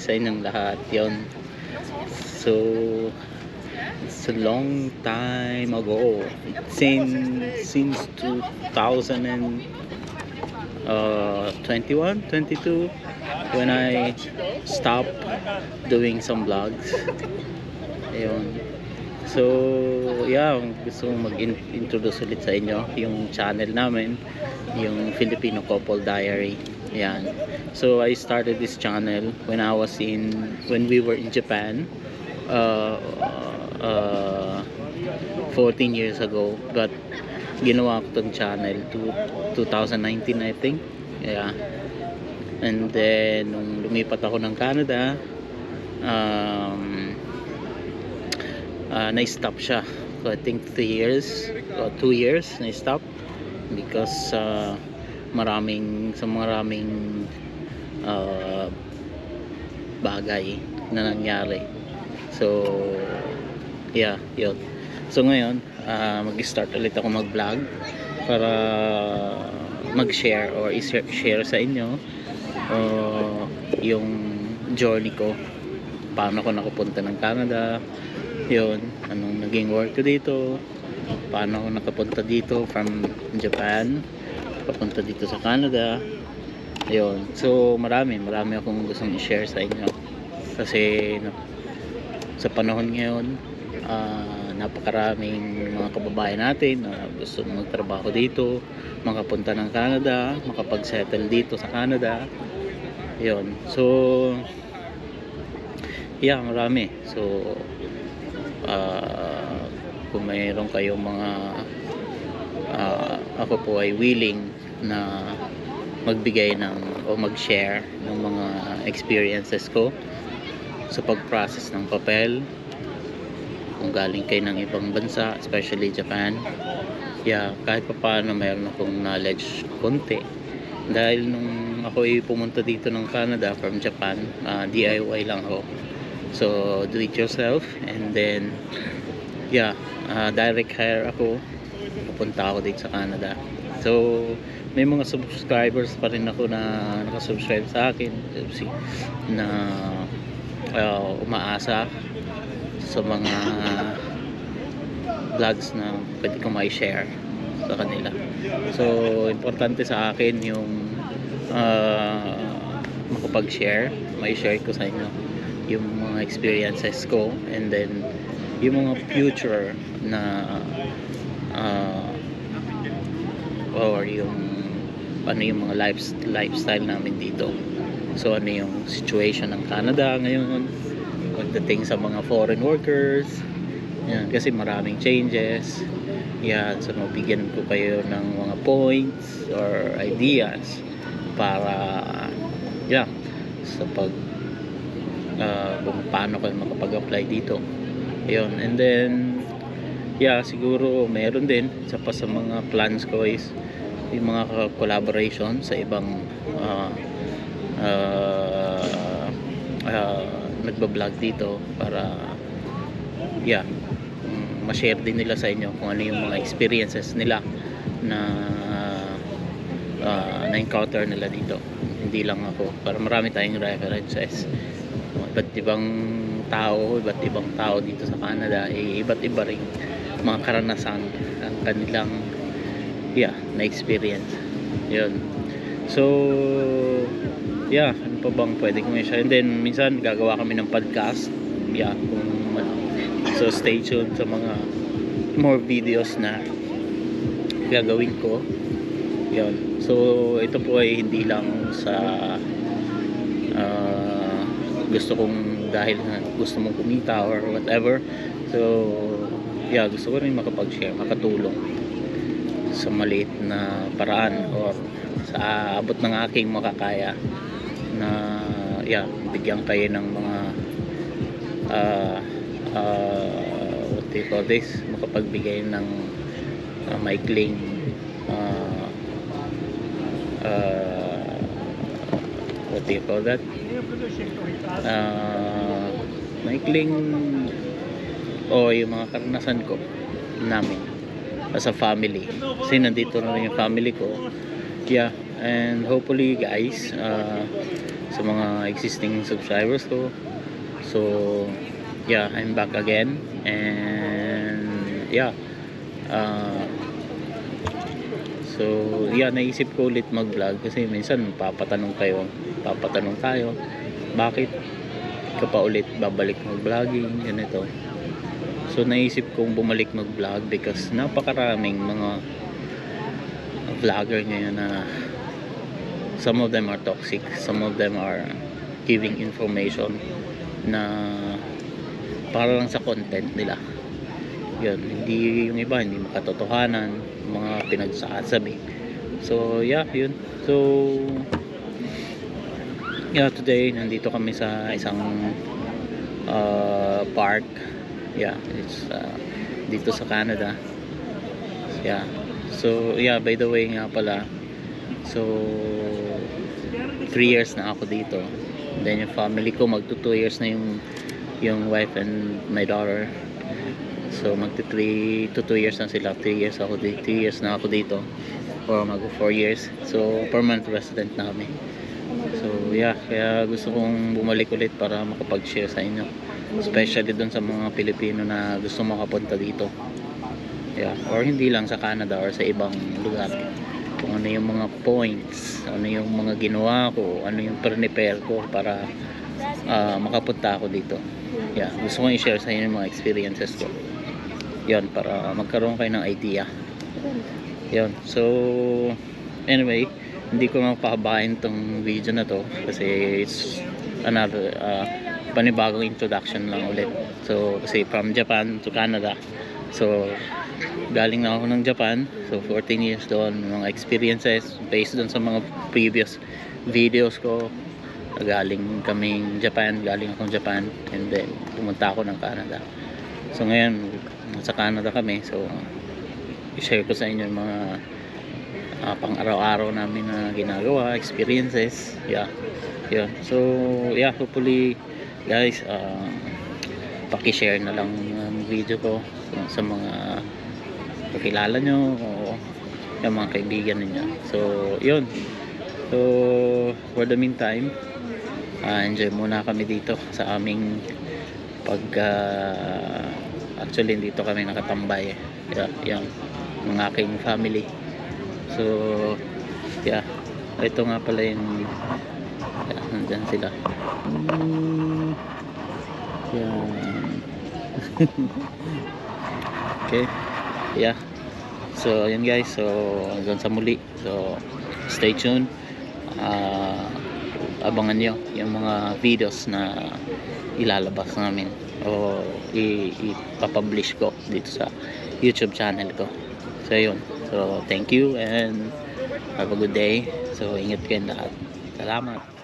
sa inyong lahat yon so it's a long time ago. Since since 2000 and uh, 21 22 when I stopped doing some vlogs. Ayun. So yeah gusto kong mag-introduce ulit sa inyo yung channel namin yung Filipino Couple Diary yan. So I started this channel when I was in when we were in Japan uh, uh, 14 years ago. But ginawa ko tong channel to 2019 I think. Yeah. And then nung lumipat ako ng Canada um, uh, na-stop siya so I think 3 years or 2 years na-stop because uh, maraming sa maraming uh, bagay na nangyari. So yeah yun. So ngayon uh, mag-start ulit ako mag-vlog para mag-share or i-share sa inyo uh, yung journey ko. Paano ako nakapunta ng Canada yun anong naging work ko dito paano ako nakapunta dito from Japan papunta dito sa Canada. Yun so marami. Marami akong gustong i-share sa inyo. Kasi na, sa panahon ngayon ah, napakaraming mga kababayan natin na gusto magtrabaho dito makapunta ng Canada makapag-settle dito sa Canada. Yun so yeah marami. So ah, kung mayroon kayong mga ah, ako po ay willing na magbigay ng o mag-share ng mga experiences ko sa pag-process ng papel. Kung galing kayo ng ibang bansa especially Japan. Yeah, kahit pa paano mayroon akong knowledge konti. Dahil nung ako ay pumunta dito ng Canada from Japan ah, DIY lang ako. So do it yourself and then yeah ah, direct hire ako. Pupunta ako dito sa Canada. So may mga subscribers pa rin ako na nakasubscribe sa akin na ah, umaasa sa mga vlogs na pwede ko may share sa kanila. So importante sa akin yung uh, makapag-share may share ko sa inyo yung mga experiences ko and then yung mga future na uh, or yung ano yung mga life, lifestyle namin dito. So ano yung situation ng Canada ngayon pagdating sa mga foreign workers. Yan, kasi maraming changes. Yan, so mabigyan ko kayo ng mga points or ideas para yeah, sa pag uh, kung paano kayo makapag-apply dito. Yun, and then yeah, siguro meron din isa pa sa mga plans ko is yung mga collaboration sa ibang uh, uh, uh, nagbablog dito para yeah ma-share din nila sa inyo kung ano yung mga experiences nila na uh, na-encounter nila dito. Hindi lang ako para marami tayong references. Iba't ibang tao iba't ibang tao dito sa Canada eh, iba't iba rin mga karanasan ang kanilang yeah na-experience. Yun. So yeah ano pa bang pwede kong i-share? And then minsan gagawa kami ng podcast. Yeah kung so stay tuned sa mga more videos na gagawin ko. Yun. So ito po ay hindi lang sa ah, gusto kong dahil na gusto mong kumita or whatever. So yeah gusto ko rin makapag-share makatulong sa maliit na paraan or sa abot ng aking makakaya na yeah bigyan kayo ng mga uh, uh, what do you call this? Makapagbigay ng uh, maikling uh, uh, what do you call that? Uh, maikling o yung mga karanasan ko namin as a family kasi nandito na rin yung family ko yeah and hopefully guys uh, sa mga existing subscribers ko. So, yeah, I'm back again. And, yeah. Uh, so, yeah, naisip ko ulit mag-vlog kasi minsan papatanong kayo, papatanong tayo, bakit ka pa ulit babalik mag-vlogging, ganito. So, naisip kong bumalik mag-vlog because napakaraming mga vlogger ngayon na some of them are toxic, some of them are giving information na para lang sa content nila. Yun, hindi yung iba, hindi makatotohanan, mga pinagsasabi. So, yeah, yun. So, yeah, today, nandito kami sa isang uh, park. Yeah, it's uh, dito sa Canada. Yeah. So, yeah, by the way nga pala, so, 3 years na ako dito. Then yung family ko, magto 2 years na yung yung wife and my daughter. So, magti 3 to 2 years na sila. 3 years ako dito. 3 years na ako dito. Or mag 4 years. So, permanent resident na kami. Yeah. Kaya gusto kong bumalik ulit para makapag-share sa inyo. Especially dun sa mga Pilipino na gusto makapunta dito. Yeah. Or hindi lang sa Canada or sa ibang lugar. Kung ano yung mga points, ano yung mga ginawa ko, ano yung prepare ko para ah, makapunta ako dito. Yeah, gusto kong i-share sa inyo yung mga experiences ko. Yun, para magkaroon kayo ng idea. Yun, so anyway, hindi ko mapahabain tong video na to kasi it's another uh, panibagong introduction lang ulit. So, kasi from Japan to Canada. So, galing na ako ng Japan. So, 14 years doon. Mga experiences based doon sa mga previous videos ko. Galing kaming Japan. Galing akong Japan. And then, pumunta ako ng Canada. So, ngayon, sa Canada kami. So, i-share ko sa inyo yung mga ah, pang araw-araw namin na ginagawa, experiences. Yeah. Yun. So, yeah, hopefully, guys, uh, paki-share na lang ang video ko sa mga kakilala nyo o yung mga kaibigan ninyo. So, yun. So, for the meantime, ah, enjoy muna kami dito sa aming pag ah, actually dito kami nakatambay yeah, yung ng aking family so yeah. Ito nga pala yung yeah, nandyan sila. Mm, yan okay. Yeah. So yun guys. So hanggang sa muli. So stay tuned. Ah, abangan nyo yung mga videos na ilalabas namin o ipapublish ko dito sa YouTube channel ko. So yun so thank you and have a good day. So ingat kayo lahat. Salamat